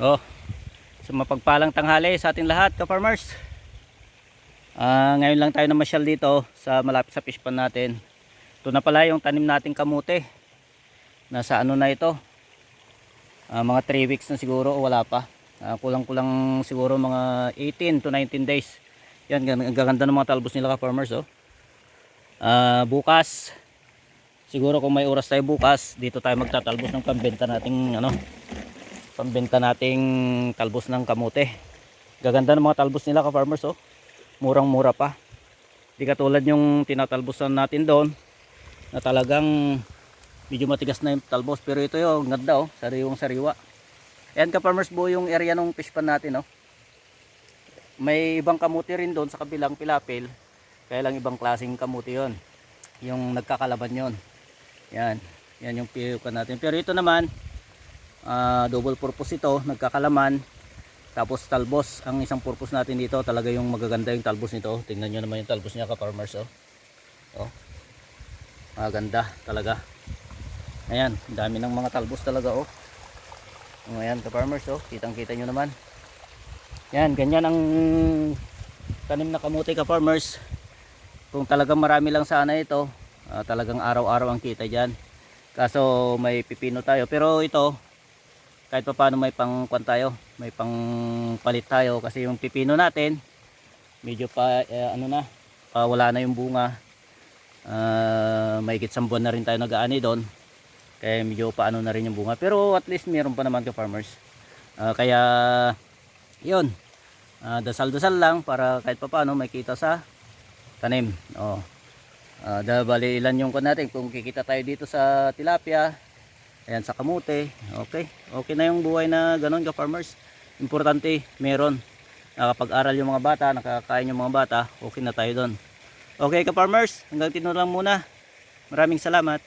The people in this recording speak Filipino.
Oh. So mapagpalang tanghali sa ating lahat, ka-farmers. Ah, ngayon lang tayo namasyal dito sa malapit sa fish pond natin. Ito na pala yung tanim nating kamote. Nasa ano na ito? Ah, mga 3 weeks na siguro o wala pa. Ah, kulang-kulang siguro mga 18 to 19 days. Yan, ang gaganda ng mga talbos nila ka-farmers oh. Ah, bukas siguro kung may oras tayo bukas, dito tayo magtatalbos ng pambenta nating ano, pambenta nating talbos ng kamote. Gaganda ng mga talbos nila ka-farmers oh. Murang-mura pa. Di katulad yung tinatalbosan natin doon na talagang medyo matigas na yung talbos pero ito yung ganda oh, sariwang sariwa. Ayan ka-farmers buo yung area ng fish pan natin oh. May ibang kamuti rin doon sa kabilang pilapil. Kaya lang ibang klaseng kamuti yon. Yung nagkakalaban yon. Yan. Yan yung piyukan natin. Pero ito naman, ah, double purpose ito. Nagkakalaman. Tapos talbos. Ang isang purpose natin dito, talaga yung magaganda yung talbos nito. Tingnan nyo naman yung talbos niya ka-farmers. Oh. Oh. Maganda talaga. Ayan. Dami ng mga talbos talaga. Oh. Oh, Ayan ka-farmers. Oh. Kitang kita nyo naman. Yan. Ganyan ang tanim na kamuti ka-farmers. Kung talagang marami lang sana ito, Ah, talagang araw-araw ang kita dyan kaso may pipino tayo pero ito kahit pa paano may pangkwan tayo may pang palit tayo. Kasi yung pipino natin medyo pa eh, ano na pa wala na yung bunga. Uh, may isang buwan na rin tayo nag-aani doon. Kaya medyo paano na rin yung bunga. Pero at least meron pa naman ka farmers. Ah, kaya yun. Ah, dasal-dasal lang para kahit pa paano may kita sa tanim. Oh. Uh, bali ilan yung kon natin? Kung kikita tayo dito sa tilapia ayan sa kamute okay. Okay na yung buhay na ganun ka farmers. Importante meron. Nakapag-aral yung mga bata nakakain yung mga bata okay na tayo doon okay ka farmers. Hanggang tino lang muna. Maraming salamat